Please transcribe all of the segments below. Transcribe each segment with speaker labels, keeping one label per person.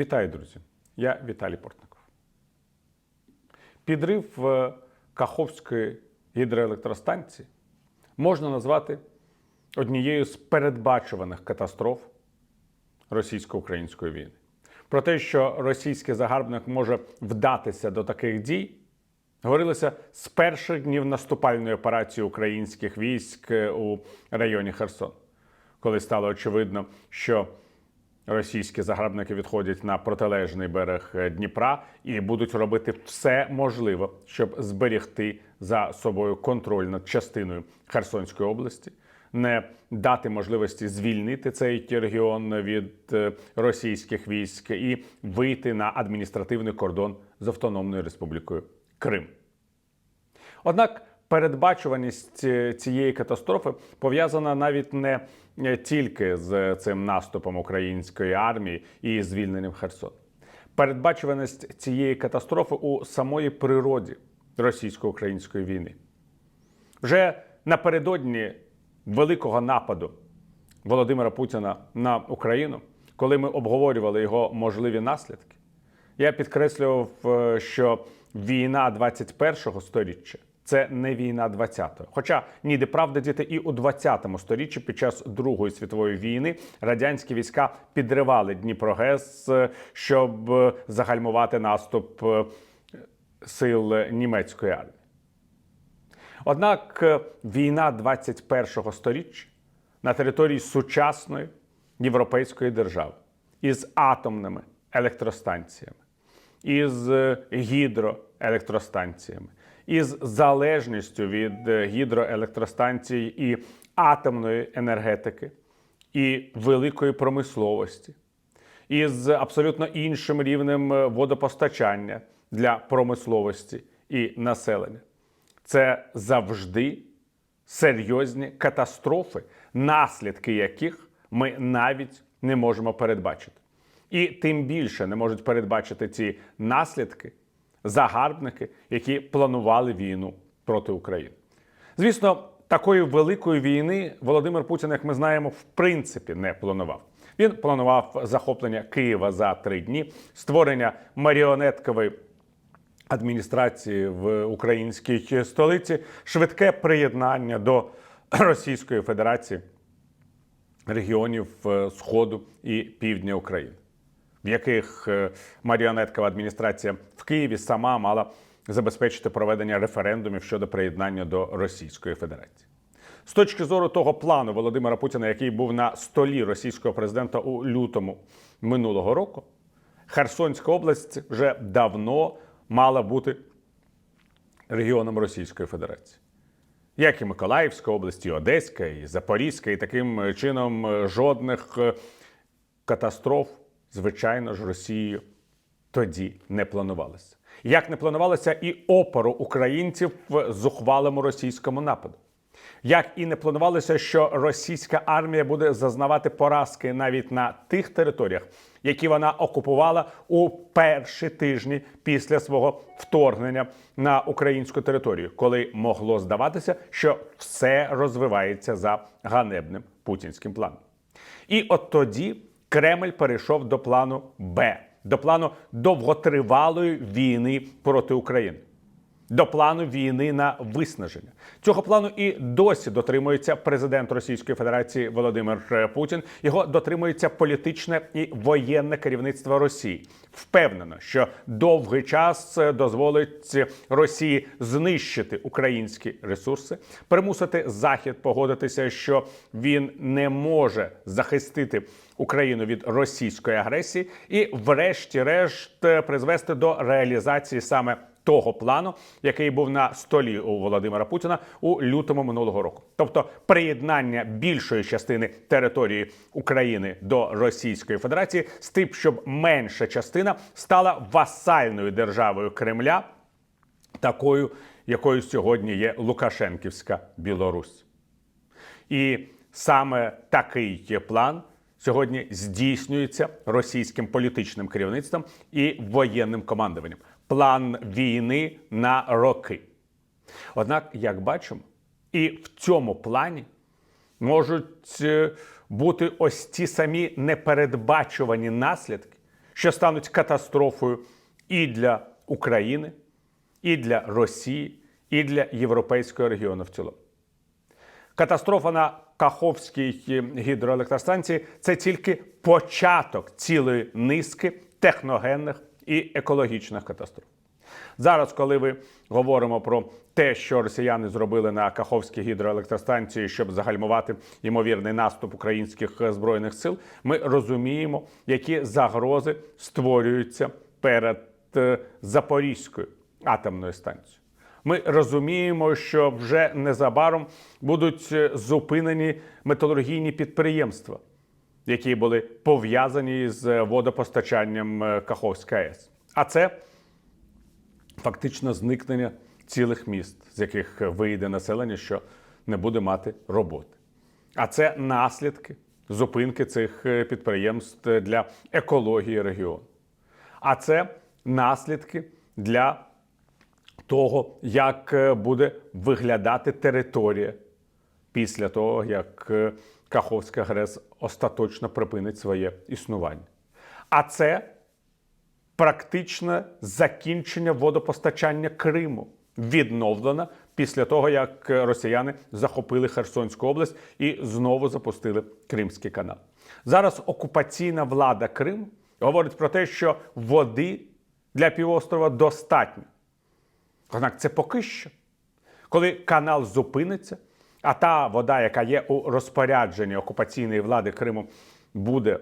Speaker 1: Вітаю, друзі! Я Віталій Портников. Підрив Каховської гідроелектростанції можна назвати однією з передбачуваних катастроф російсько-української війни. Про те, що російський загарбник може вдатися до таких дій, говорилося з перших днів наступальної операції українських військ у районі Херсон, коли стало очевидно, що російські загарбники відходять на протилежний берег Дніпра і будуть робити все можливе, щоб зберегти за собою контроль над частиною Херсонської області, не дати можливості звільнити цей регіон від е, російських військ і вийти на адміністративний кордон з Автономною Республікою Крим. Однак передбачуваність е, цієї катастрофи пов'язана навіть не е, тільки з цим наступом української армії і звільненням Херсону. Передбачуваність цієї катастрофи у самої природі російсько-української війни. Вже напередодні великого нападу Володимира Путіна на Україну, коли ми обговорювали його можливі наслідки, я підкреслював, е, що війна 21-го сторіччя це не війна 20-го. Хоча ніде правда діти і у 20-му сторіччі під час Другої світової війни радянські війська підривали Дніпрогес, е, щоб е, загальмувати наступ е, сил німецької армії. Однак війна 21-го сторіччя на території сучасної європейської держави із атомними електростанціями, із гідроелектростанціями, із залежністю від е, гідроелектростанцій і атомної енергетики, і великої промисловості, із абсолютно іншим рівнем е, водопостачання для промисловості і населення. Це завжди серйозні катастрофи, наслідки яких ми навіть не можемо передбачити. І тим більше не можуть передбачити ці наслідки загарбники, які планували війну проти України. Звісно, такої великої війни Володимир Путін, як ми знаємо, в принципі не планував. Він планував захоплення Києва за три дні, створення маріонеткової адміністрації в українській столиці, швидке приєднання до Російської Федерації регіонів е, Сходу і Півдня України, в яких е, маріонеткова адміністрація в Києві сама мала забезпечити проведення референдумів щодо приєднання до Російської Федерації. З точки зору того плану Володимира Путіна, який був на столі російського президента у лютому минулого року, Херсонська область вже давно мала бути регіоном Російської Федерації. Як і Миколаївська область, і Одеська, і Запорізька, і таким чином е, жодних е, катастроф, звичайно ж, Росією тоді не планувалося. Як не планувалося і опору українців в зухвалому російському нападу. Як і не планувалося, що російська армія буде зазнавати поразки навіть на тих територіях, які вона окупувала у перші тижні після свого вторгнення на українську територію, коли могло здаватися, що все розвивається за ганебним путінським планом. І от тоді Кремль перейшов до плану Б, до плану довготривалої війни проти України до плану війни на виснаження. Цього плану і досі дотримується президент Російської Федерації Володимир Путін. Його дотримується політичне і воєнне керівництво Росії. Впевнено, що довгий час дозволить Росії знищити українські ресурси, примусити Захід погодитися, що він не може захистити Україну від російської агресії, і, врешті-решт, призвести до реалізації саме того плану, який був на столі у Володимира Путіна у лютому минулого року, тобто приєднання більшої частини території України до Російської Федерації, з тим, щоб менша частина стала васальною державою Кремля, такою, якою сьогодні є Лукашенківська Білорусь. І саме такий план сьогодні здійснюється російським політичним керівництвом і воєнним командуванням план війни на роки. Однак, як бачимо, і в цьому плані можуть е, бути ось ті самі непередбачувані наслідки, що стануть катастрофою і для України, і для Росії, і для європейського регіону в цілому. Катастрофа на Каховській гідроелектростанції це тільки початок цілої низки техногенних і екологічних катастроф. Зараз, коли ви говоримо про те, що росіяни зробили на Каховській гідроелектростанції, щоб загальмувати ймовірний наступ українських е, збройних сил, ми розуміємо, які загрози створюються перед е, Запорізькою атомною станцією. Ми розуміємо, що вже незабаром будуть е, зупинені металургійні підприємства, які були пов'язані з водопостачанням е, Каховської АЕС. А це фактично зникнення цілих міст, з яких вийде населення, що не буде мати роботи. А це наслідки зупинки цих е, підприємств для екології регіону. А це наслідки для того, як е, буде виглядати територія після того, як е, Каховська ГРЕС остаточно припинить своє існування. А це практичне закінчення водопостачання Криму, відновлено після того, як росіяни захопили Херсонську область і знову запустили Кримський канал. Зараз окупаційна влада Криму говорить про те, що води для півострова достатньо. Однак це поки що. Коли канал зупиниться, а та вода, яка є у розпорядженні окупаційної влади Криму, буде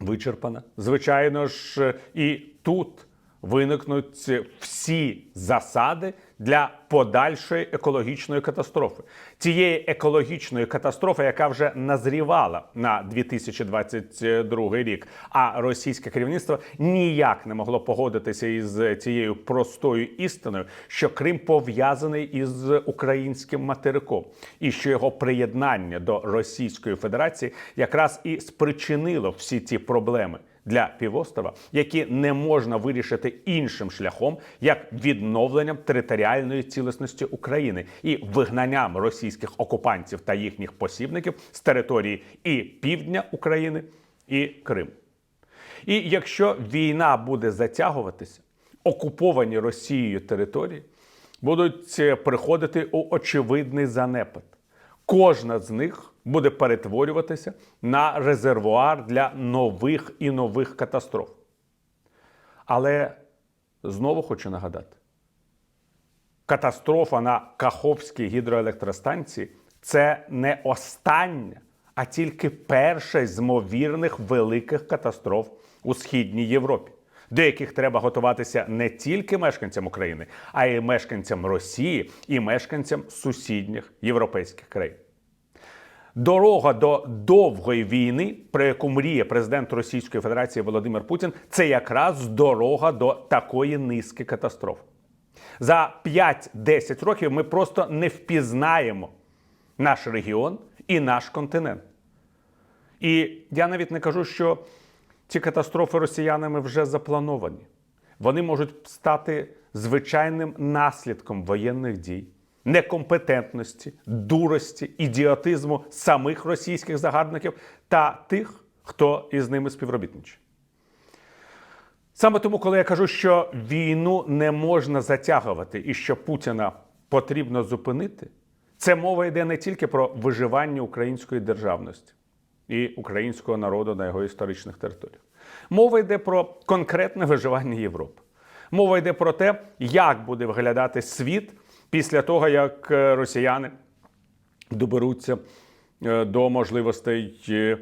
Speaker 1: вичерпана. Звичайно ж, і тут виникнуть всі засади для подальшої екологічної катастрофи. Тієї екологічної катастрофи, яка вже назрівала на 2022 рік. А російське керівництво ніяк не могло погодитися із цією простою істиною, що Крим пов'язаний із українським материком, і що його приєднання до Російської Федерації якраз і спричинило всі ті проблеми для півострова, які не можна вирішити іншим шляхом, як відновленням територіальної цілісності України і вигнанням російських окупантів та їхніх посібників з території і півдня України, і Криму. І якщо війна буде затягуватися, окуповані Росією території будуть е, приходити у очевидний занепад. Кожна з них буде перетворюватися на резервуар для нових і нових катастроф. Але знову хочу нагадати: катастрофа на Каховській гідроелектростанції це не остання, а тільки перша з ймовірних великих катастроф у східній Європі, до яких треба готуватися не тільки мешканцям України, а й мешканцям Росії і мешканцям сусідніх європейських країн. Дорога до довгої війни, про яку мріє президент Російської Федерації Володимир Путін, це якраз дорога до такої низки катастроф. За 5-10 років ми просто не впізнаємо наш регіон і наш континент. І я навіть не кажу, що ці катастрофи росіянами вже заплановані. Вони можуть стати звичайним наслідком воєнних дій, некомпетентності, дурості, ідіотизму самих російських загарбників та тих, хто із ними співробітничає. Саме тому, коли я кажу, що війну не можна затягувати і що Путіна потрібно зупинити, це мова йде не тільки про виживання української державності і українського народу на його історичних територіях. Мова йде про конкретне виживання Європи. Мова йде про те, як буде виглядати світ після того, як е, росіяни доберуться е, до можливостей е,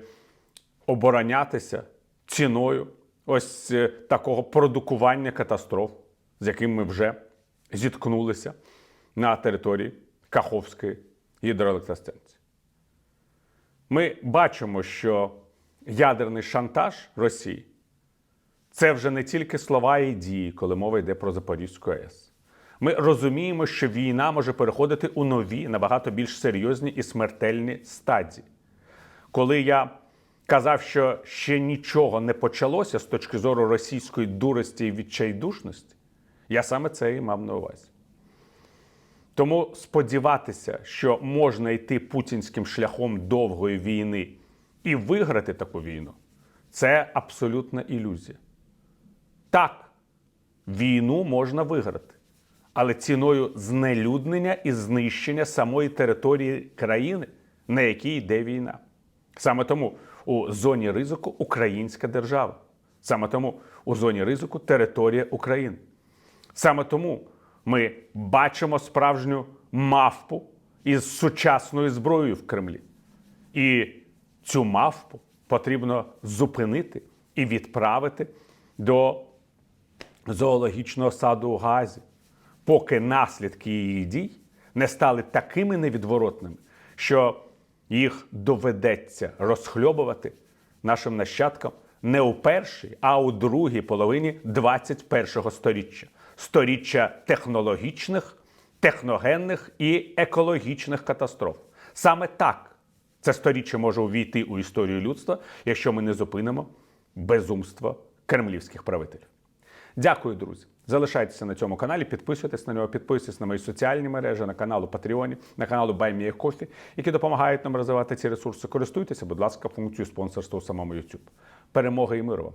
Speaker 1: оборонятися ціною ось такого продукування катастроф, з яким ми вже зіткнулися на території Каховської гідроелектростанції. Ми бачимо, що ядерний шантаж Росії це вже не тільки слова і дії, коли мова йде про Запорізьку АЕС. Ми розуміємо, що війна може переходити у нові, набагато більш серйозні і смертельні стадії. Коли я казав, що ще нічого не почалося з точки зору російської дурості і відчайдушності, я саме це і мав на увазі. Тому сподіватися, що можна йти путінським шляхом довгої війни і виграти таку війну, це абсолютна ілюзія. Так, війну можна виграти, але ціною знелюднення і знищення самої території країни, на якій йде війна. Саме тому у зоні ризику українська держава. Саме тому у зоні ризику територія України. Саме тому ми бачимо справжню мавпу із сучасною зброєю в Кремлі. І цю мавпу потрібно зупинити і відправити до зоологічного саду у Газі, поки наслідки її дій не стали такими невідворотними, що їх доведеться розхльобувати нашим нащадкам не у першій, а у другій половині 21-го сторіччя сторіччя технологічних, техногенних і екологічних катастроф. Саме так це сторіччя може увійти у історію людства, якщо ми не зупинимо безумство кремлівських правителів. Дякую, друзі. Залишайтеся на цьому каналі, підписуйтесь на нього, підписуйтесь на мої соціальні мережі, на каналу Patreon, на каналу BuyMeACoffee, які допомагають нам розвивати ці ресурси. Користуйтеся, будь ласка, функцією спонсорства у самому YouTube. Перемоги і миру!